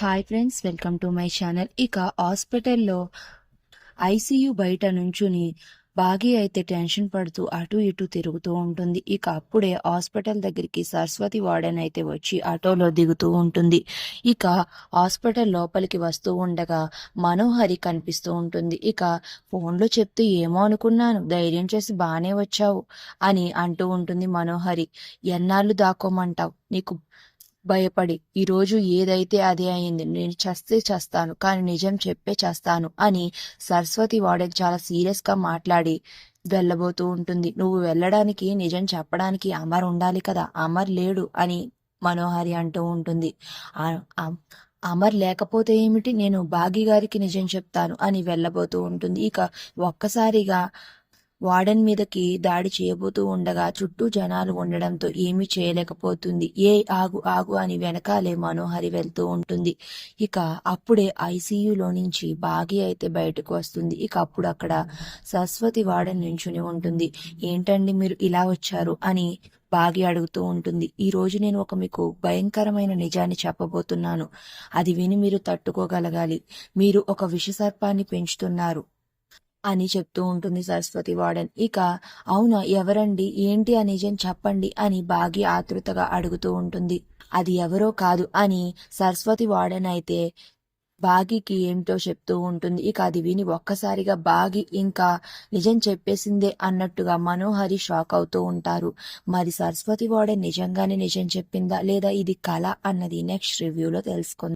Hi friends welcome to my channel ఇక హాస్పిటల్లో ICU బయట నుంచుని బాగి అయితే టెన్షన్ పడుతూ అటు ఇటు తిరుగుతూ ఉంటుంది. ఇక అప్పుడే హాస్పిటల్ దగ్గరికి సరస్వతి వార్డెన్ అయితే వచ్చి ఆటోలో దిగుతూ ఉంటుంది. ఇక హాస్పిటల్ లోపలికి వస్తూ ఉండగా మనోహరి కనిపిస్తూ ఉంటుంది. ఇక ఫోన్లో చెప్తే ఏమో అనుకున్నాను ధైర్యం చేసి బాగానే వచ్చావు అని అంటూ ఉంటుంది మనోహరి. ఎన్నాళ్ళు దాక్కోమంటావు? నీకు భయపడి ఈరోజు ఏదైతే అదే అయింది నేను చస్తే చేస్తాను కానీ నిజం చెప్పే చేస్తాను అని సరస్వతి వాడకి చాలా సీరియస్గా మాట్లాడి వెళ్ళబోతూ ఉంటుంది. నువ్వు వెళ్ళడానికి నిజం చెప్పడానికి అమర్ ఉండాలి కదా అమర్ లేడు అని మనోహరి అంటూ ఉంటుంది. అమర్ లేకపోతే ఏమిటి? నేను బాగి గారికి నిజం చెప్తాను అని వెళ్ళబోతూ ఉంటుంది. ఇక ఒక్కసారిగా వార్డెన్ మీదకి దాడి చేయబోతూ ఉండగా చుట్టూ జనాలు ఉండడంతో ఏమీ చేయలేకపోతుంది. ఏ ఆగు ఆగు అని వెనకాలే మనోహరి వెళ్తూ ఉంటుంది. ఇక అప్పుడే ఐసీయూలో నుంచి బాగి అయితే బయటకు వస్తుంది. ఇక అప్పుడు అక్కడ సరస్వతి వార్డెన్ నించుని ఉంటుంది. ఏంటండి మీరు ఇలా వచ్చారు? అని బాగి అడుగుతూ ఉంటుంది. ఈ రోజు నేను ఒక మీకు భయంకరమైన నిజాన్ని చెప్పబోతున్నాను. అది విని మీరు తట్టుకోగలగాలి. మీరు ఒక విషసర్పాన్ని పెంచుతున్నారు. అని చెప్తూ ఉంటుంది సరస్వతి వార్డెన్. ఇక అవునా ఎవరండి? ఏంటి ఆ నిజం చెప్పండి అని బాగి ఆతృతగా అడుగుతూ ఉంటుంది. అది ఎవరో కాదు అని సరస్వతి వార్డెన్ అయితే బాగికి ఏమిటో చెప్తూ ఉంటుంది. ఇక అది విని ఒక్కసారిగా బాగి ఇంకా నిజం చెప్పేసిందే అన్నట్టుగా మనోహరి షాక్ అవుతూ ఉంటారు. మరి సరస్వతి వార్డెన్ నిజంగానే నిజం చెప్పిందా లేదా ఇది కళ అన్నది నెక్స్ట్ రివ్యూలో తెలుసుకుందాం.